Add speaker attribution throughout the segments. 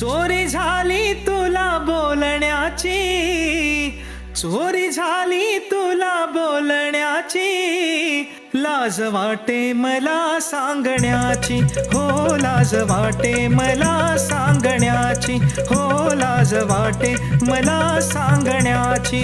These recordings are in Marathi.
Speaker 1: चोरी झाली तुला बोलण्याची. चोरी झाली तुला बोलण्याची. लाज वाटे मला सांगण्याची. हो लाज वाटे मला सांगण्याची.
Speaker 2: हो लाज वाटे मला सांगण्याची.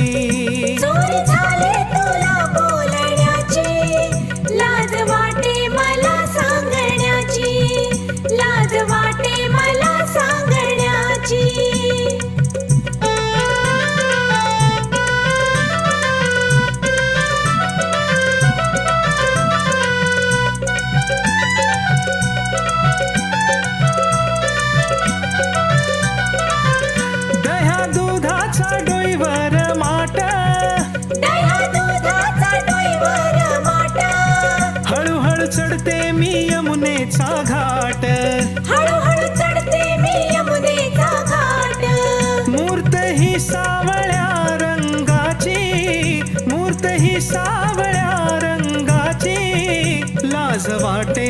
Speaker 1: चढते मी यमुनेचा घाट.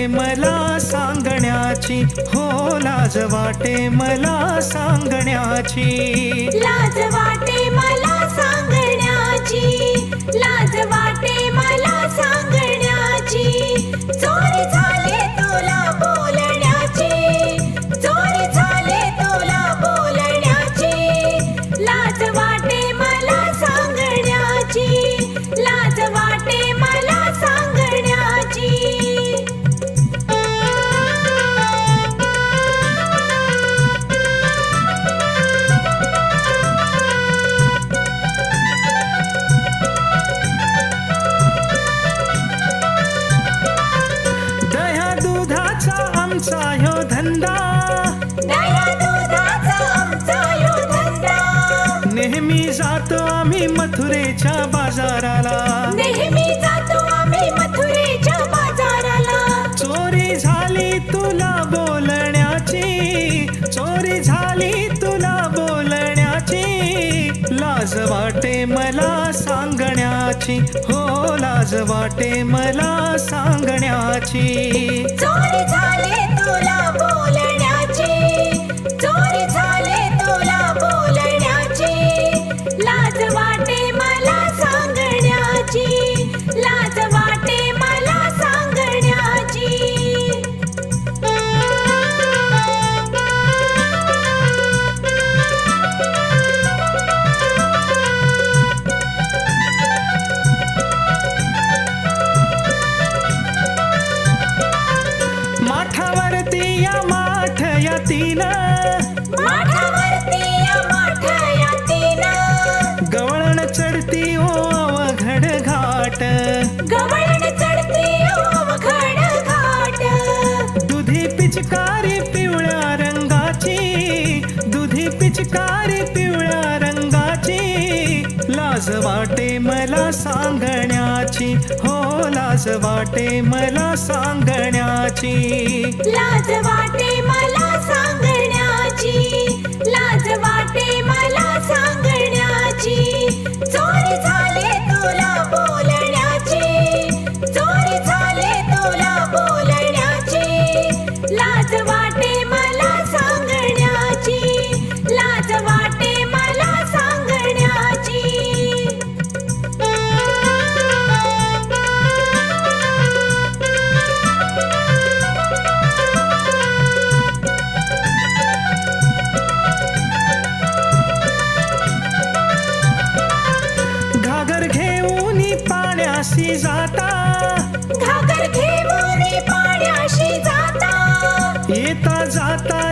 Speaker 1: मला सांगण्याची हो लाज वाटे मला सांगण्याची.
Speaker 2: लाज वाटे मला
Speaker 1: नेहमी जातो आम्ही मथुरेच्या बाजाराला.
Speaker 2: नेहमी जातो आम्ही मथुरेच्या बाजाराला.
Speaker 1: चोरी झाली तुला बोलण्याची. चोरी झाली तुला बोलण्याची. लाज वाटे मला सांगण्याची. हो लाज वाटे मला सांगण्याची.
Speaker 2: चोरी झाले तुला
Speaker 1: पिचकारी पिवळ्या रंगाची दुधी पिचकारी पिवळ्या रंगाची लाज वाटे मला सांगण्याची हो लाज वाटे मला सांगण्याची.
Speaker 2: लाज वाटे मला सांगण्याची लाज वाटे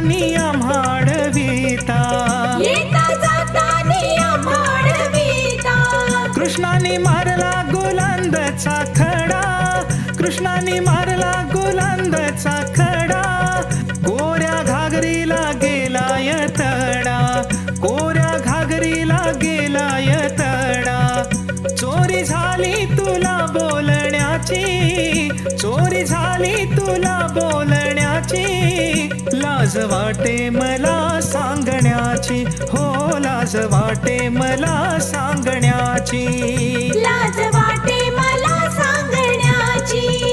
Speaker 1: जाता आम्हाड विता
Speaker 2: येता जाता नियम आडवीता
Speaker 1: कृष्णाने मारला गोलांदचा खडा. कृष्णाने मारला गोलांदचा खडा. कोऱ्या घागरीला गेलाय तडा. कोऱ्या घागरीला गेलाय तडा. बोलण्याची चोरी झाली तुला बोलण्याची. लाज वाटे मला सांगण्याची. हो लाज वाटे मला सांगण्याची. लाज वाटे मला सांगण्याची.